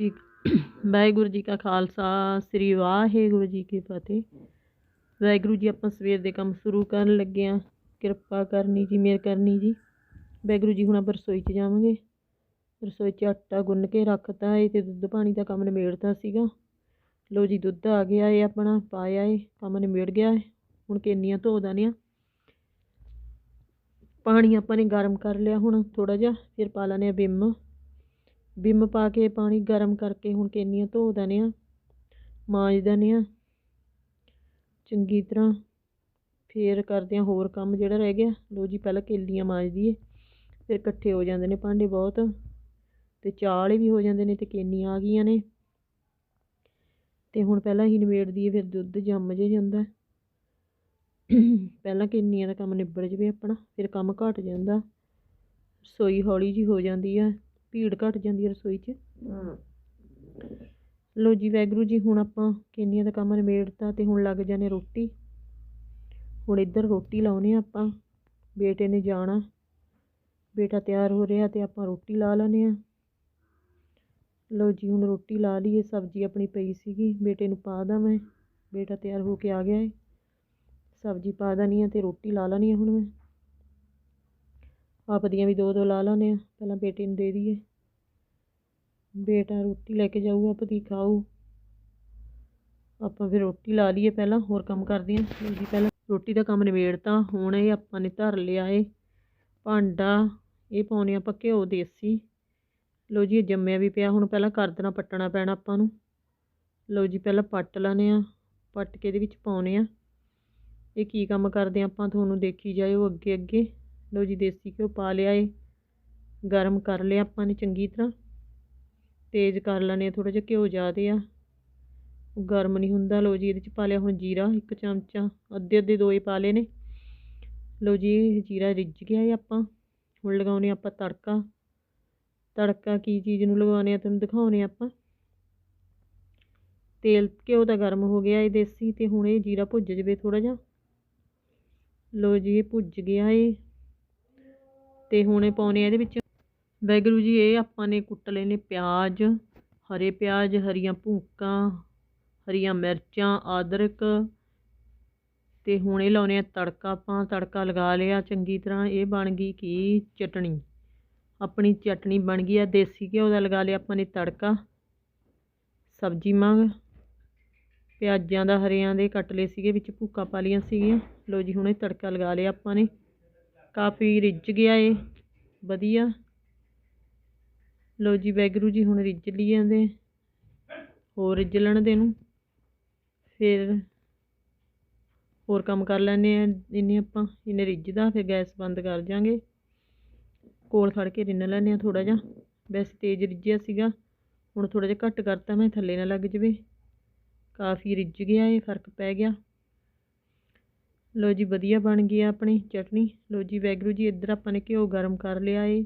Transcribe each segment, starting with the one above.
ਜੀ ਵਾਹਿਗੁਰੂ ਜੀ ਕਾ ਖਾਲਸਾ, ਸ੍ਰੀ ਵਾਹਿਗੁਰੂ ਜੀ ਕੀ ਫਤਿਹ। ਵਾਹਿਗੁਰੂ ਜੀ, ਆਪਾਂ ਸਵੇਰ ਦੇ ਕੰਮ ਸ਼ੁਰੂ ਕਰਨ ਲੱਗੇ ਆ। ਕਿਰਪਾ ਕਰਨੀ ਜੀ ਮੇਰ ਕਰਨੀ ਜੀ। ਵਾਹਿਗੁਰੂ ਜੀ, ਹੁਣ ਆਪਾਂ ਰਸੋਈ 'ਚ ਜਾਵਾਂਗੇ। ਰਸੋਈ 'ਚ ਆਟਾ ਗੁੰਨ ਕੇ ਰੱਖਤਾ ਏ ਤੇ ਦੁੱਧ ਪਾਣੀ ਦਾ ਕੰਮ ਨਿਬੇੜਤਾ ਸੀਗਾ। ਲੋ ਜੀ, ਦੁੱਧ ਆ ਗਿਆ ਏ ਆਪਣਾ, ਪਾਇਆ ਏ, ਕੰਮ ਨਿਬੇੜ ਗਿਆ ਏ। ਹੁਣ ਕੇਨੀਆਂ ਧੋ ਦਾਨੀਆਂ ਪਾਣੀ ਆਪਾਂ ਨੇ ਗਰਮ ਕਰ ਲਿਆ ਹੁਣ ਥੋੜਾ ਜਿਹਾ, ਫਿਰ ਪਾ ਲੈਣੇ ਆ ਬਿੰਮ। ਬਿੰਮ ਪਾ ਕੇ ਪਾਣੀ ਗਰਮ ਕਰਕੇ ਹੁਣ ਕੇਨੀਆਂ ਧੋ ਦਨੇ ਆ, ਮਾਂਜ ਦਨੇ ਆ। ਚੰਗੀ ਤਰ੍ਹਾਂ ਫੇਰ ਕਰਦੇ ਆ ਹੋਰ ਕੰਮ ਜਿਹੜਾ ਰਹਿ ਗਿਆ। ਲੋ ਜੀ ਪਹਿਲਾਂ ਕੇਲੀਆਂ ਮਾਂਜ ਦਈਏ, ਫਿਰ ਇਕੱਠੇ ਹੋ ਜਾਂਦੇ ਨੇ ਭਾਂਡੇ ਬਹੁਤ। ਤੇ ਚਾਲੇ ਵੀ ਹੋ ਜਾਂਦੇ ਨੇ ਤੇ ਕੇਨੀਆਂ ਆ ਗਈਆਂ ਨੇ। ਤੇ ਹੁਣ ਪਹਿਲਾਂ ਹੀ ਨਿਬੇੜ ਦਈਏ ਫਿਰ ਦੁੱਧ ਜੰਮ ਜੇ ਜਾਂਦਾ। ਪਹਿਲਾਂ ਕੇਨੀਆਂ ਦਾ ਕੰਮ ਨਿਬੜ ਜਵੇ ਆਪਣਾ, ਫਿਰ ਕੰਮ ਘਟ ਜਾਂਦਾ। ਰਸੋਈ ਹੌਲੀ ਜੀ ਹੋ ਜਾਂਦੀ ਆ। ਭੀੜ ਘਟ ਜਾਂਦੀ ਹੈ ਰਸੋਈ 'ਚ। ਲੋ ਜੀ ਵੈਗਰੂ ਜੀ ਹੁਣ ਆਪਾਂ ਕੇਨੀਆਂ ਦਾ ਕੰਮ ਨਿਬੇੜਤਾ ਤੇ ਹੁਣ ਲੱਗ ਜਾਣੇ ਰੋਟੀ। ਹੁਣ ਇੱਧਰ ਰੋਟੀ ਲਾਉਨੇ ਆਪਾਂ। ਬੇਟੇ ਨੇ ਜਾਣਾ। ਬੇਟਾ ਤਿਆਰ ਹੋ ਰਿਹਾ ਤੇ ਆਪਾਂ ਰੋਟੀ ਲਾ ਲੈਨੇ ਆ ਲੋ ਜੀ ਹੁਣ ਰੋਟੀ ਲਾ ਲਈਏ ਸਬਜ਼ੀ ਆਪਣੀ ਪਈ ਸੀਗੀ ਬੇਟੇ ਨੂੰ ਪਾ ਦਾਂ ਮੈਂ। ਬੇਟਾ ਤਿਆਰ ਹੋ ਕੇ ਆ ਗਿਆ ਏ। ਸਬਜ਼ੀ ਪਾ ਦਣੀ ਆ ਤੇ ਰੋਟੀ ਲਾ ਲੈਣੀ ਆ ਹੁਣ ਮੈਂ। ਆਪ ਦੀਆਂ ਵੀ ਦੋ ਦੋ ਲਾ ਲਾਨੇ ਹਾਂ। ਪਹਿਲਾਂ ਬੇਟੇ ਨੂੰ ਦੇ ਦਈਏ। ਬੇਟਾ ਰੋਟੀ ਲੈ ਕੇ ਜਾਊ, ਆਪ ਦੀ ਖਾਊ। ਆਪਾਂ ਫਿਰ ਰੋਟੀ ਲਾ ਲਈਏ ਪਹਿਲਾਂ, ਹੋਰ ਕੰਮ ਕਰਦੇ ਹਾਂ। ਜੀ, ਪਹਿਲਾਂ ਰੋਟੀ ਦਾ ਕੰਮ ਨਿਬੇੜਤਾ। ਹੁਣ ਇਹ ਆਪਾਂ ਨੇ ਧਰ ਲਿਆ ਏ ਭਾਂਡਾ। ਇਹ ਪਾਉਣੇ ਆਪਾਂ ਘਿਓ, ਦੇਸੀ। ਲੋ ਜੀ, ਇਹ ਜੰਮਿਆ ਵੀ ਪਿਆ। ਹੁਣ ਪਹਿਲਾਂ ਕਰ ਦੇਣਾ ਪੱਟਣਾ ਪੈਣਾ ਆਪਾਂ ਨੂੰ। ਲੋ ਜੀ, ਪਹਿਲਾਂ ਪੱਟ ਲਾਨੇ ਆ ਪੱਟ ਕੇ ਇਹਦੇ ਵਿੱਚ ਪਾਉਣੇ ਆ ਇਹ ਕੀ ਕੰਮ ਕਰਦੇ ਆਪਾਂ? ਤੁਹਾਨੂੰ ਦੇਖੀ ਜਾਇਓ ਅੱਗੇ ਅੱਗੇ ਲਓ ਜੀ ਦੇਸੀ ਘਿਓ ਪਾ ਲਿਆ ਏ। ਗਰਮ ਕਰ ਲਿਆ ਆਪਾਂ ਨੇ ਚੰਗੀ ਤਰ੍ਹਾਂ। ਤੇਜ਼ ਕਰ ਲੈਣੇ ਥੋੜਾ ਜਿਹਾ ਘਿਓ ਜ਼ਿਆਦੇ ਆ। ਗਰਮ ਨਹੀਂ ਹੁੰਦਾ। ਲਓ ਜੀ ਇਹਦੇ ਚ ਪਾ ਲਿਆ ਹੁਣ ਜੀਰਾ ਇੱਕ ਚਮਚਾ। ਅੱਧੇ ਅੱਧੇ ਦੋ ਹੀ ਪਾ ਲਏ ਨੇ। ਲਓ ਜੀ ਇਹ ਜੀਰਾ ਰਿੱਝ ਗਿਆ ਏ ਆਪਾਂ। ਹੁਣ ਲਗਾਉਨੇ ਆਪਾਂ ਤੜਕਾ। ਤੜਕਾ ਕੀ ਚੀਜ਼ ਨੂੰ ਲਗਾਉਣੇ ਆ ਤੁਹਾਨੂੰ ਦਿਖਾਉਣੇ ਆਪਾਂ। ਤੇਲ, ਘਿਓ ਦਾ ਗਰਮ ਹੋ ਗਿਆ ਏ ਦੇਸੀ ਤੇ ਹੁਣ ਇਹ ਜੀਰਾ ਭੁੱਜ ਜਵੇ ਥੋੜਾ ਜਿਹਾ। ਲੋ ਜੀ ਇਹ ਭੁੱਜ ਗਿਆ ਏ। ਤੇ ਹੁਣ ਇਹ ਪਾਉਣੇ ਆ ਇਹਦੇ ਵਿੱਚ। ਵੈਗਰੂ ਜੀ, ਇਹ ਆਪਾਂ ਨੇ ਕੁੱਟ ਲਏ ਨੇ ਪਿਆਜ਼, ਹਰੇ ਪਿਆਜ਼, ਹਰੀਆਂ ਭੂਕਾਂ, ਹਰੀਆਂ ਮਿਰਚਾਂ, ਅਦਰਕ ਤੇ ਹੁਣ ਇਹ ਲਾਉਨੇ ਆ ਤੜਕਾ ਆਪਾਂ। ਤੜਕਾ ਲਗਾ ਲਿਆ ਚੰਗੀ ਤਰ੍ਹਾਂ। ਇਹ ਬਣ ਗਈ ਕੀ? ਚਟਣੀ। ਆਪਣੀ ਚਟਣੀ ਬਣ ਗਈ ਆ। ਦੇਸੀ ਘਿਓ ਦਾ ਲਗਾ ਲਿਆ ਆਪਾਂ ਨੇ ਤੜਕਾ। ਸਬਜ਼ੀ ਮੰਗ ਪਿਆਜ਼ਾਂ ਦਾ ਹਰਿਆਂ ਦੇ ਕੱਟ ਲਏ ਸੀਗੇ, ਵਿੱਚ ਭੂਕਾਂ ਪਾ ਲੀਆਂ ਸੀਗੀਆਂ। ਲੋ ਜੀ, ਹੁਣ ਇਹ ਤੜਕਾ ਲਗਾ ਲਿਆ ਆਪਾਂ ਨੇ। ਕਾਫੀ ਰਿੱਝ ਗਿਆ ਏ, ਵਧੀਆ। ਲਓ ਜੀ ਵੈਗਰੂ ਜੀ ਹੁਣ ਰਿੱਝ ਲਈ ਜਾਂਦੇ ਹੋਰ ਰਿੱਝ ਲੈਣ ਦੇ ਨੂੰ ਫਿਰ ਹੋਰ ਕੰਮ ਕਰ ਲੈਣੇ ਆ ਇਹਨੇ ਆਪਾਂ, ਇਹਨੇ ਰਿੱਝਦਾ, ਫਿਰ ਗੈਸ ਬੰਦ ਕਰ ਜਾਾਂਗੇ ਕੋਲ ਫੜ ਕੇ ਰਿੰਨ ਲੈਣੇ ਆ ਥੋੜਾ ਜਿਹਾ। ਵੈਸੇ ਤੇਜ਼ ਰਿੱਝਿਆ ਸੀਗਾ, ਹੁਣ ਥੋੜਾ ਜਿਹਾ ਘੱਟ ਕਰਤਾ ਮੈਂ, ਥੱਲੇ ਨਾ ਲੱਗ ਜਵੇ। ਕਾਫੀ ਰਿੱਝ ਗਿਆ ਇਹ ਫ਼ਰਕ ਪੈ ਗਿਆ। ਲੋ ਜੀ ਵਧੀਆ ਬਣ ਗਈ ਆ ਆਪਣੀ ਚਟਨੀ। ਲੋ ਜੀ ਵੈਗਰੂ ਜੀ, ਇੱਧਰ ਆਪਾਂ ਨੇ ਘਿਓ ਗਰਮ ਕਰ ਲਿਆ ਏ।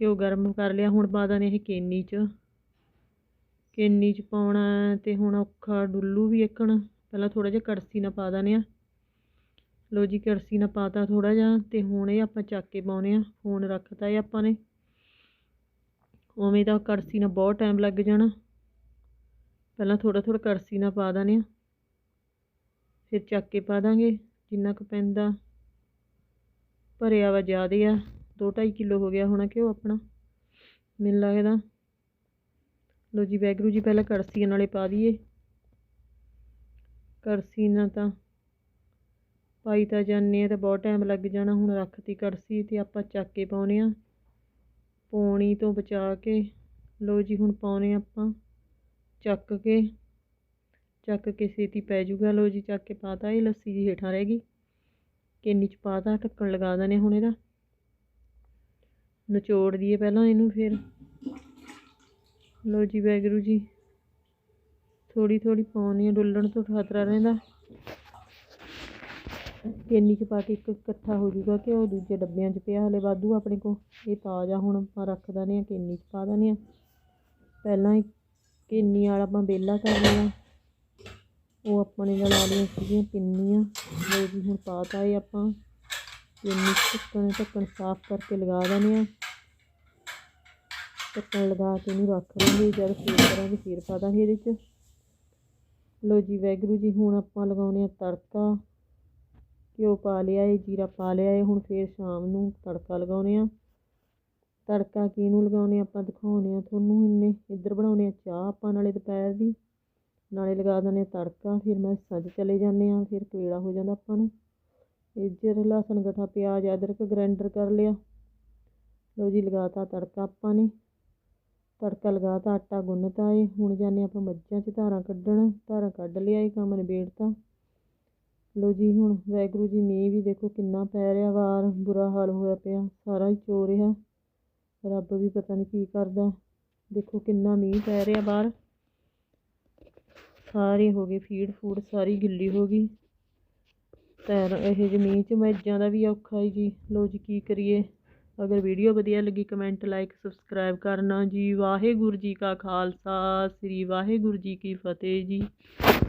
ਘਿਓ ਗਰਮ ਕਰ ਲਿਆ, ਹੁਣ ਪਾ ਦਾਂ ਇਹ ਕੇਨੀ 'ਚ। ਕੇਨੀ 'ਚ ਪਾਉਣਾ ਤੇ ਹੁਣ ਔਖਾ ਡੁੱਲੂ ਵੀ ਇੱਕਣ ਪਹਿਲਾਂ ਥੋੜਾ ਜਿਹਾ ਕੜਸੀ ਨਾਲ ਪਾ ਦਾਨੇ ਆ। ਲੋ ਜੀ ਕੜਸੀ ਨਾਲ ਪਾਤਾ ਥੋੜਾ ਜਿਹਾ ਤੇ ਹੁਣ ਇਹ ਆਪਾਂ ਚੱਕ ਕੇ ਪਾਉਨੇ ਆ। ਫੋਨ ਰੱਖਤਾ ਇਹ ਆਪਾਂ ਨੇ। ਉਵੇਂ ਤਾਂ ਕੜਸੀ ਨਾਲ ਬਹੁਤ ਟਾਈਮ ਲੱਗ ਜਾਣਾ। ਪਹਿਲਾਂ ਥੋੜਾ ਥੋੜਾ ਕੜਸੀ ਨਾਲ ਪਾ ਦਾਨੇ ਆ। ਫਿਰ ਚੱਕ ਕੇ ਪਾ ਦਾਂਗੇ। ਜਿੰਨਾ ਕੁ ਪੈਂਦਾ, ਭਰਿਆ ਵਾ ਜ਼ਿਆਦਾ ਆ 2.5 ਕਿਲੋ ਹੋ ਗਿਆ ਹੋਣਾ ਘਿਓ ਆਪਣਾ, ਮੈਨੂੰ ਲੱਗਦਾ। ਲੋ ਜੀ ਵੈਗਰੂ ਜੀ ਪਹਿਲਾਂ ਕੜਸੀ ਨਾਲੇ ਪਾ ਦਈਏ। ਕੜਸੀ ਨਾਲ ਤਾਂ ਪਾਈ ਤਾਂ ਜਾਂਦੇ ਆ, ਤਾਂ ਬਹੁਤ ਟਾਈਮ ਲੱਗ ਜਾਣਾ। ਹੁਣ ਰੱਖਤੀ ਕੜਸੀ ਤੇ ਆਪਾਂ ਚੱਕ ਕੇ ਪਾਉਨੇ ਆ। ਪੌਣੀ ਤੋਂ ਬਚਾ ਕੇ ਲੋ ਜੀ, ਹੁਣ ਪਾਉਨੇ ਆਪਾਂ ਚੱਕ ਕੇ। ਚੱਕ ਕੇ ਛੇਤੀ ਪੈ ਜੂਗਾ। ਲੋ ਜੀ, ਚੱਕ ਕੇ ਪਾਤਾ ਇਹ ਲੱਸੀ ਜੀ ਹੇਠਾਂ ਰਹਿ ਗਈ। ਕਿੰਨੀ ਚ ਪਾਤਾ ਢੱਕਣ ਲਗਾ ਦਨੇ ਹੁਣ ਇਹਦਾ। ਨਿਚੋੜ ਦਈਏ ਪਹਿਲਾਂ ਇਹਨੂੰ ਫਿਰ। ਲੋ ਜੀ ਵੈਗਰੂ ਜੀ। ਥੋੜੀ ਥੋੜੀ ਪਾਉਣੀ ਆ, ਡੁੱਲਣ ਤੋਂ ਖਤਰਾ ਰਹਿੰਦਾ। ਕਿੰਨੀ ਚ ਪਾ ਕੇ ਇੱਕ ਇਕੱਠਾ ਹੋ ਜਾਊਗਾ ਕਿ ਉਹ ਦੂਜੇ ਡੱਬਿਆਂ 'ਚ ਪਿਆ, ਹਲੇ ਵਾਧੂ ਆਪਣੇ ਕੋ ਇਹ ਤਾਜ਼ਾ ਹੁਣ ਆਪਾਂ ਰੱਖ ਦਨੇ ਆ, ਕਿੰਨੀ ਚ ਪਾ ਦਨੇ ਆ। ਪਹਿਲਾਂ ਹੀ ਕਿੰਨੀ ਵਾਲਾ ਆਪਾਂ ਬੇਲਾ ਕਰ ਲਿਆ। ਉਹ ਆਪਣੇ ਨਾਲ ਲਾ ਸੀਗੀਆਂ ਪਿੰਨੀਆਂ। ਲੋ ਜੀ, ਹੁਣ ਪਾਤਾ ਇਹ ਆਪਾਂ। ਕਿੰਨੀ ਢੱਕਣ ਢੱਕਣ ਸਾਫ਼ ਕਰਕੇ ਲਗਾ ਦਨੇ ਆ। ਢੱਕਣ ਲਗਾ ਕੇ ਇਹਨੂੰ ਰੱਖ ਲਾਂਗੇ। ਜਦ ਫੇਰ ਕਰਾਂਗੇ, ਫੇਰ ਪਾ ਦਾਂਗੇ ਇਹਦੇ 'ਚ। ਲੋ ਜੀ ਵੈਗਰੂ ਜੀ, ਹੁਣ ਆਪਾਂ ਲਗਾਉਣੇ ਆ ਤੜਕਾ। ਘਿਓ ਪਾ ਲਿਆ ਏ ਜੀਰਾ ਪਾ ਲਿਆ ਏ ਹੁਣ ਫੇਰ ਸ਼ਾਮ ਨੂੰ ਤੜਕਾ ਲਗਾਉਣੇ ਆ। ਤੜਕਾ ਕਿਹਨੂੰ ਲਗਾਉਣੇ ਆਪਾਂ? ਦਿਖਾਉਣੇ ਆ ਤੁਹਾਨੂੰ ਇੰਨੇ। ਇੱਧਰ ਬਣਾਉਣੇ ਆ ਚਾਹ ਆਪਾਂ, ਨਾਲੇ ਦੁਪਹਿਰ ਦੀ। ਨਾਲੇ ਲਗਾ ਦਿੰਦੇ ਆ ਤੜਕਾ, ਫਿਰ ਮੈਂ ਸੱਜ ਚਲੇ ਜਾਂਦੇ ਆ ਫਿਰ ਕਵੇਲਾ ਹੋ ਜਾਂਦਾ ਆਪਾਂ ਨੂੰ। ਇੱਜਰ ਲਸਣ, ਗਠਾ, ਪਿਆਜ਼, ਅਦਰਕ ਗ੍ਰਾਈਂਡਰ ਕਰ ਲਿਆ। ਲੋ ਜੀ, ਲਗਾਤਾ ਤੜਕਾ ਆਪਾਂ ਨੇ। ਤੜਕਾ ਲਗਾਤਾ, ਆਟਾ ਗੁੰਨਤਾ ਏ। ਹੁਣ ਜਾਂਦੇ ਆਪਾਂ ਮੱਝਾਂ 'ਚ ਧਾਰਾਂ ਕੱਢਣ। ਧਾਰਾਂ ਕੱਢ ਲਿਆ ਏ, ਕੰਮ ਨਿਬੇੜਤਾ। ਲੋ ਜੀ, ਹੁਣ ਵੈਗਰੂ ਜੀ, ਮੀਂਹ ਵੀ ਦੇਖੋ ਕਿੰਨਾ ਪੈ ਰਿਹਾ ਵਾਰ। ਬੁਰਾ ਹਾਲ ਹੋਇਆ ਪਿਆ। ਸਾਰਾ ਹੀ ਚੋ ਰਿਹਾ। ਰੱਬ ਵੀ ਪਤਾ ਨਹੀਂ ਕੀ ਕਰਦਾ। ਦੇਖੋ ਕਿੰਨਾ ਮੀਂਹ ਪੈ ਰਿਹਾ ਬਾਹਰ ਸਾਰੇ ਹੋ ਗਏ, ਫੀਡ ਫੂਡ ਸਾਰੀ ਗਿੱਲੀ ਹੋ ਗਈ। ਤੈਰ ਇਹ ਜ਼ਮੀਨ 'ਚ ਮੱਝਾਂ ਦਾ ਵੀ ਔਖਾ ਹੈ ਜੀ। ਲੋ ਜੀ, ਕੀ ਕਰੀਏ? ਅਗਰ ਵੀਡੀਓ ਵਧੀਆ ਲੱਗੀ, ਕਮੈਂਟ, ਲਾਈਕ, ਸਬਸਕ੍ਰਾਈਬ ਕਰਨਾ ਜੀ। ਵਾਹਿਗੁਰੂ ਜੀ ਕਾ ਖਾਲਸਾ, ਸ੍ਰੀ ਵਾਹਿਗੁਰੂ ਜੀ ਕੀ ਫਤਿਹ ਜੀ।